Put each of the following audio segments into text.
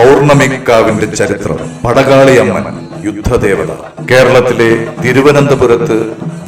പൗർണമിക്കാവിന്റെ ചരിത്രം പടകാളിയമ്മൻ യുദ്ധദേവത. കേരളത്തിലെ തിരുവനന്തപുരത്ത്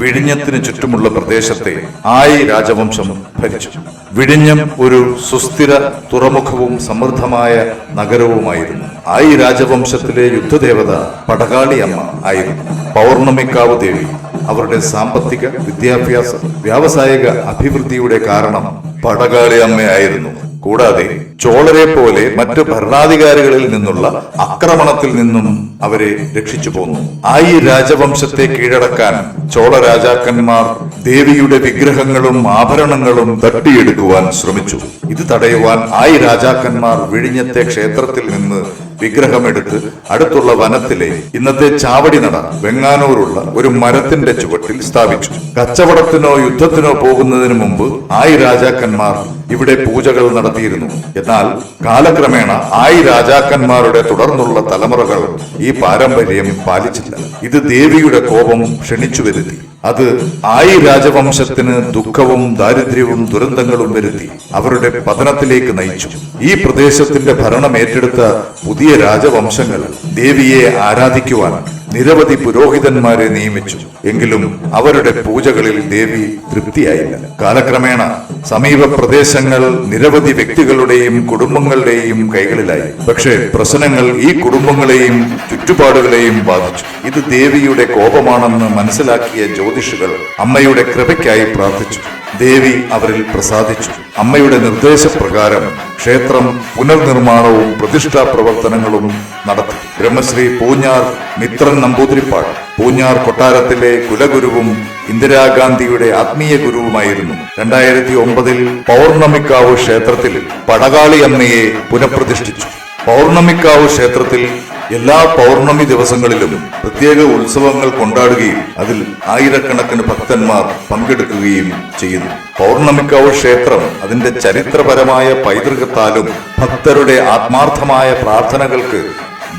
വിഴിഞ്ഞത്തിന് ചുറ്റുമുള്ള പ്രദേശത്തെ ആയി രാജവംശം ഭരിച്ചു. വിഴിഞ്ഞം ഒരു സുസ്ഥിര തുറമുഖവും സമൃദ്ധമായ നഗരവുമായിരുന്നു. ആയി രാജവംശത്തിലെ യുദ്ധദേവത പടകാളിയമ്മ ആയിരുന്നു. പൗർണമിക്കാവ് ദേവി അവരുടെ സാമ്പത്തിക വിദ്യാഭ്യാസ വ്യാവസായിക അഭിവൃദ്ധിയുടെ കാരണം പടകാളി അമ്മയായിരുന്നു കൂടാതെ ചോളരെ പോലെ മറ്റ് ഭരണാധികാരികളിൽ നിന്നുള്ള ആക്രമണത്തിൽ നിന്നും അവരെ രക്ഷിച്ചു പോന്നു. ആയി രാജവംശത്തെ കീഴടക്കാൻ ചോള രാജാക്കന്മാർ ദേവിയുടെ വിഗ്രഹങ്ങളും ആഭരണങ്ങളും തട്ടിയെടുക്കുവാൻ ശ്രമിച്ചു. ഇത് തടയുവാൻ ആയി രാജാക്കന്മാർ വിഴിഞ്ഞത്തെ ക്ഷേത്രത്തിൽ നിന്ന് വിഗ്രഹമെടുത്ത് അടുത്തുള്ള വനത്തിലെ ഇന്നത്തെ ചാവടി നട വെങ്ങാനൂരുള്ള ഒരു മരത്തിന്റെ ചുവട്ടിൽ സ്ഥാപിച്ചു. കച്ചവടത്തിനോ യുദ്ധത്തിനോ പോകുന്നതിന് മുമ്പ് ആയി രാജാക്കന്മാർ ഇവിടെ പൂജകൾ നടത്തിയിരുന്നു. എന്നാൽ കാലക്രമേണ ആയി രാജാക്കന്മാരുടെ തുടർന്നുള്ള തലമുറകൾ ഈ പാരമ്പര്യം പാലിച്ചില്ല. ഇത് ദേവിയുടെ കോപം ക്ഷണിച്ചു വരുത്തി അത് ആയി രാജവംശത്തിന് ദുഃഖവും ദാരിദ്ര്യവും ദുരന്തങ്ങളും വരുത്തി അവരുടെ പതനത്തിലേക്ക് നയിച്ചു. ഈ പ്രദേശത്തിന്റെ ഭരണം ഏറ്റെടുത്ത പുതിയ രാജവംശങ്ങൾ ദേവിയെ ആരാധിക്കുവാൻ നിരവധി പുരോഹിതന്മാരെ നിയമിച്ചു. എങ്കിലും അവരുടെ പൂജകളിൽ ദേവി തൃപ്തിയായില്ല. കാലക്രമേണ സമീപ പ്രദേശങ്ങൾ നിരവധി വ്യക്തികളുടെയും കുടുംബങ്ങളുടെയും കൈകളിലായി. പക്ഷേ പ്രശ്നങ്ങൾ ഈ കുടുംബങ്ങളെയും ചുറ്റുപാടുകളെയും ബാധിച്ചു. ഇത് ദേവിയുടെ കോപമാണെന്ന് മനസ്സിലാക്കിയ ജ്യോതിഷുകൾ അമ്മയുടെ കൃപയ്ക്കായി പ്രാർത്ഥിച്ചു. ദേവി അവരിൽ പ്രസാദിച്ചു. അമ്മയുടെ നിർദ്ദേശപ്രകാരം ക്ഷേത്രം പുനർനിർമ്മാണവും പ്രതിഷ്ഠാ പ്രവർത്തനങ്ങളും നടത്തി. ബ്രഹ്മശ്രീ പൂഞ്ഞാർ മിത്രൻ നമ്പൂതിരിപ്പാട്. പൂഞ്ഞാർ കൊട്ടാരത്തിലെ കുലഗുരുവും ഇന്ദിരാഗാന്ധിയുടെ ആത്മീയ ഗുരുവുമായിരുന്നു. രണ്ടായിരത്തി ഒമ്പതിൽ പൗർണമിക്കാവ് ക്ഷേത്രത്തിൽ പടകാളി അമ്മയെ പുനഃപ്രതിഷ്ഠിച്ചു. പൗർണമിക്കാവ് ക്ഷേത്രത്തിൽ എല്ലാ പൗർണമി ദിവസങ്ങളിലും പ്രത്യേക ഉത്സവങ്ങൾ കൊണ്ടാടുകയും അതിൽ ആയിരക്കണക്കിന് ഭക്തന്മാർ പങ്കെടുക്കുകയും ചെയ്യുന്നു. പൗർണമിക്കാവ് ക്ഷേത്രം അതിന്റെ ചരിത്രപരമായ പൈതൃകത്താലും ഭക്തരുടെ ആത്മാർത്ഥമായ പ്രാർത്ഥനകൾക്ക്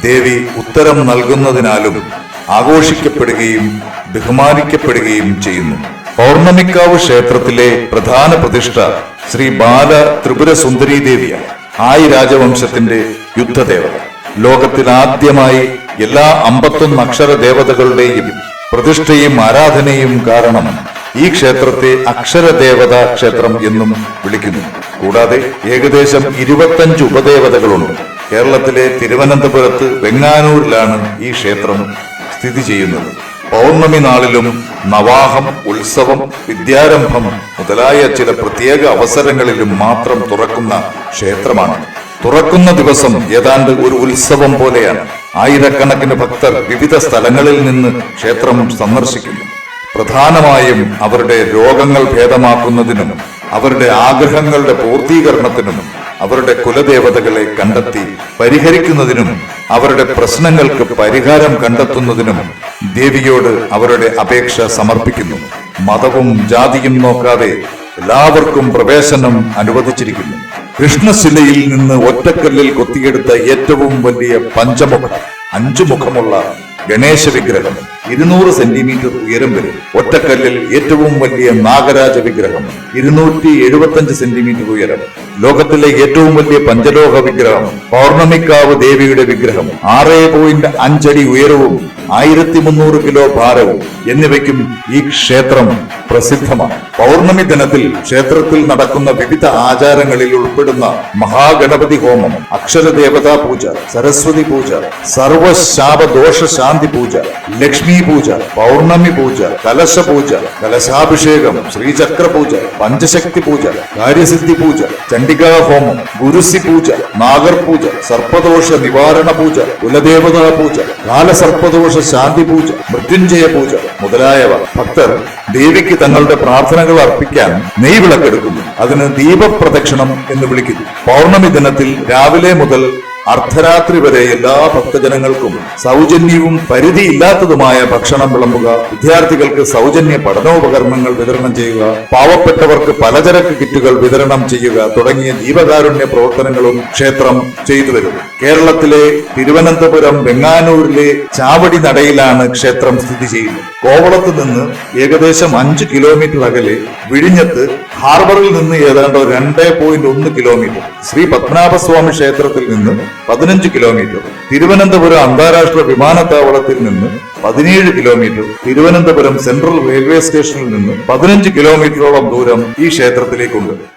ദേവി ഉത്തരം നൽകുന്നതിനാലും ആഘോഷിക്കപ്പെടുകയും ബഹുമാനിക്കപ്പെടുകയും ചെയ്യുന്നു. പൗർണമിക്കാവ് ക്ഷേത്രത്തിലെ പ്രധാന പ്രതിഷ്ഠ ശ്രീ ബാല ത്രിപുര സുന്ദരി ദേവിയാണ് ആയി രാജവംശത്തിന്റെ യുദ്ധദേവത. ലോകത്തിൽ ആദ്യമായി എല്ലാ അമ്പത്തൊന്ന് അക്ഷര ദേവതകളുടെയും പ്രതിഷ്ഠയും ആരാധനയും കാരണം ഈ ക്ഷേത്രത്തെ അക്ഷരദേവതാ ക്ഷേത്രം എന്നും വിളിക്കുന്നു. കൂടാതെ ഏകദേശം ഇരുപത്തഞ്ച് ഉപദേവതകളുണ്ട്. കേരളത്തിലെ തിരുവനന്തപുരത്ത് വെങ്ങാനൂരിലാണ് ഈ ക്ഷേത്രം സ്ഥിതി ചെയ്യുന്നത്. പൗർണമി നാളിലും നവാഹം ഉത്സവം വിദ്യാരംഭം മുതലായ ചില പ്രത്യേക അവസരങ്ങളിലും മാത്രം തുറക്കുന്ന ക്ഷേത്രമാണ്. തുറക്കുന്ന ദിവസം ഏതാണ്ട് ഒരു ഉത്സവം പോലെയാണ്. ആയിരക്കണക്കിന് ഭക്തർ വിവിധ സ്ഥലങ്ങളിൽ നിന്ന് ക്ഷേത്രം സന്ദർശിക്കുന്നു. പ്രധാനമായും അവരുടെ രോഗങ്ങൾ ഭേദമാക്കുന്നതിനും അവരുടെ ആഗ്രഹങ്ങളുടെ പൂർത്തീകരണത്തിനും അവരുടെ കുലദേവതകളെ കണ്ടെത്തി പരിഹരിക്കുന്നതിനും അവരുടെ പ്രശ്നങ്ങൾക്ക് പരിഹാരം കണ്ടെത്തുന്നതിനും ദേവിയോട് അവരുടെ അപേക്ഷ സമർപ്പിക്കുന്നു. മതവും ജാതിയും നോക്കാതെ എല്ലാവർക്കും പ്രവേശനം അനുവദിച്ചിരിക്കുന്നു. കൃഷ്ണശിലയിൽ നിന്ന് ഒറ്റക്കല്ലിൽ കൊത്തിയെടുത്ത ഏറ്റവും വലിയ പഞ്ചമുഖ അഞ്ചു മുഖമുള്ള ഗണേശ വിഗ്രഹം. ഇരുന്നൂറ് സെന്റിമീറ്റർ ഉയരം വരും ഒറ്റക്കല്ലിൽ ഏറ്റവും വലിയ നാഗരാജ വിഗ്രഹം. ഇരുന്നൂറ്റി എഴുപത്തഞ്ച് സെന്റിമീറ്റർ ഉയരം. ലോകത്തിലെ ഏറ്റവും വലിയ പഞ്ചലോഹ വിഗ്രഹം പൗർണമിക്കാവ് ദേവിയുടെ വിഗ്രഹം. ആറ് പോയിന്റ് അഞ്ചടി ഉയരവും ആയിരത്തി മുന്നൂറ് കിലോ ഭാരവും എന്നിവയ്ക്കും ഈ ക്ഷേത്രം പ്രസിദ്ധമാണ്. പൗർണമി ദിനത്തിൽ ക്ഷേത്രത്തിൽ നടക്കുന്ന വിവിധ ആചാരങ്ങളിൽ ഉൾപ്പെടുന്ന മഹാഗണപതി ഹോമം അക്ഷരദേവതാ പൂജ സരസ്വതി പൂജ സർവശാപദോഷ ശാന്തി പൂജ ലക്ഷ്മി പൂജ പൗർണമി പൂജ കലശ പൂജ കലശാഭിഷേകം ശ്രീചക്ര പൂജ പഞ്ചശക്തി പൂജ കാര്യസിദ്ധി പൂജ ചണ്ഡികാ ഹോമം ഗുരുസി പൂജ നാഗർ പൂജ സർപ്പദോഷ നിവാരണ പൂജ കുലദേവതാ പൂജ കാലസർപ്പദോഷ ശാന്തി പൂജ മൃത്യുഞ്ജയ പൂജ മുതലായവ. ഭക്തർ ദേവിക്ക് തങ്ങളുടെ പ്രാർത്ഥനകൾ അർപ്പിക്കാൻ നെയ്വിളക്കെടുക്കുന്നു. അതിന് ദീപപ്രദക്ഷിണം എന്ന് വിളിക്കുന്നു. പൗർണമി ദിനത്തിൽ രാവിലെ മുതൽ അർദ്ധരാത്രി വരെ എല്ലാ ഭക്തജനങ്ങൾക്കും സൗജന്യവും പരിധിയില്ലാത്തതുമായ ഭക്ഷണം വിളമ്പുക വിദ്യാർത്ഥികൾക്ക് സൗജന്യ പഠനോപകരണങ്ങൾ വിതരണം ചെയ്യുക പാവപ്പെട്ടവർക്ക് പലചരക്ക് കിറ്റുകൾ വിതരണം ചെയ്യുക തുടങ്ങിയ ജീവകാരുണ്യ പ്രവർത്തനങ്ങളും ക്ഷേത്രം ചെയ്തു വരുന്നു കേരളത്തിലെ തിരുവനന്തപുരം വെങ്ങാനൂരിലെ ചാവടി നടയിലാണ് ക്ഷേത്രം സ്ഥിതി ചെയ്യുന്നത്. കോവളത്ത് നിന്ന് ഏകദേശം അഞ്ച് കിലോമീറ്റർ അകലെ വിഴിഞ്ഞത്ത് ഹാർബറിൽ നിന്ന് ഏതാണ്ട് രണ്ട് പോയിന്റ് ഒന്ന് കിലോമീറ്റർ ശ്രീ പത്മനാഭസ്വാമി ക്ഷേത്രത്തിൽ നിന്ന് പതിനഞ്ച് കിലോമീറ്റർ. തിരുവനന്തപുരം അന്താരാഷ്ട്ര വിമാനത്താവളത്തിൽ നിന്ന് പതിനേഴ് കിലോമീറ്റർ. തിരുവനന്തപുരം സെൻട്രൽ റെയിൽവേ സ്റ്റേഷനിൽ നിന്ന് പതിനഞ്ച് കിലോമീറ്ററോളം ദൂരം ഈ ക്ഷേത്രത്തിലേക്കുണ്ട്.